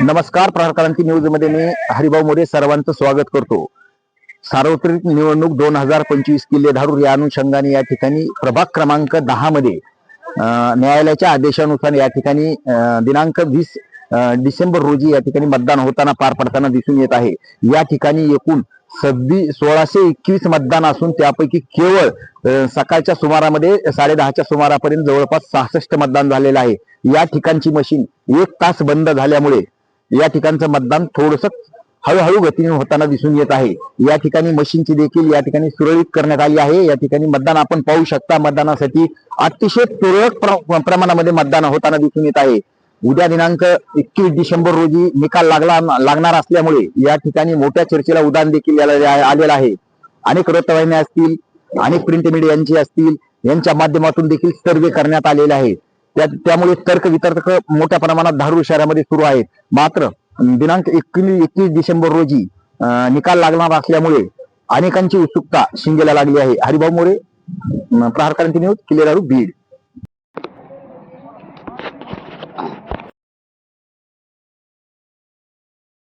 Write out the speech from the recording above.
नमस्कार प्रहार क्रांती न्यूजमध्ये मी हरिभाऊ मोरे सर्वांचं स्वागत करतो. सार्वत्रिक निवडणूक दोन हजार पंचवीस किल्ले धारूर या अनुषंगाने या ठिकाणी प्रभाग क्रमांक दहा मध्ये न्यायालयाच्या आदेशानुसार या ठिकाणी दिनांक वीस डिसेंबर रोजी या ठिकाणी मतदान होताना पार पडताना दिसून येत आहे. या ठिकाणी एकूण सव्वीस सोळाशे एकवीस मतदान असून त्यापैकी केवळ सकाळच्या सुमारामध्ये साडेदहाच्या सुमारापर्यंत जवळपास सहासष्ट मतदान झालेलं आहे. या ठिकाणची मशीन एक तास बंद झाल्यामुळे या ठिकाणचं मतदान थोडस हळूहळू गतीने होताना दिसून येत आहे. या ठिकाणी मशीनची देखील या ठिकाणी सुरळीत करण्यात आली आहे. या ठिकाणी मतदान आपण पाहू शकता मतदानासाठी अतिशय तुरळक प्र- प्रमाणामध्ये मतदान होताना दिसून येत आहे. उद्या दिनांक एकवीस डिसेंबर रोजी निकाल लागला लागणार असल्यामुळे या ठिकाणी मोठ्या चर्चेला उदाहरण देखील आलेलं आहे. अनेक वृत्तवाहिन्या असतील अनेक प्रिंट मीडियांची असतील यांच्या माध्यमातून देखील सर्वे करण्यात आलेले आहे. त्यामुळे तर्क वितर्क मोठ्या प्रमाणात धारूर शहरामध्ये सुरू आहेत. मात्र दिनांक एकवीस एकवीस डिसेंबर रोजी निकाल लागणार असल्यामुळे अनेकांची उत्सुकता शिंगेला लागली आहे. हरिभाऊ मोरे अं, प्रहार न्यूज किल्लेदारू बीड.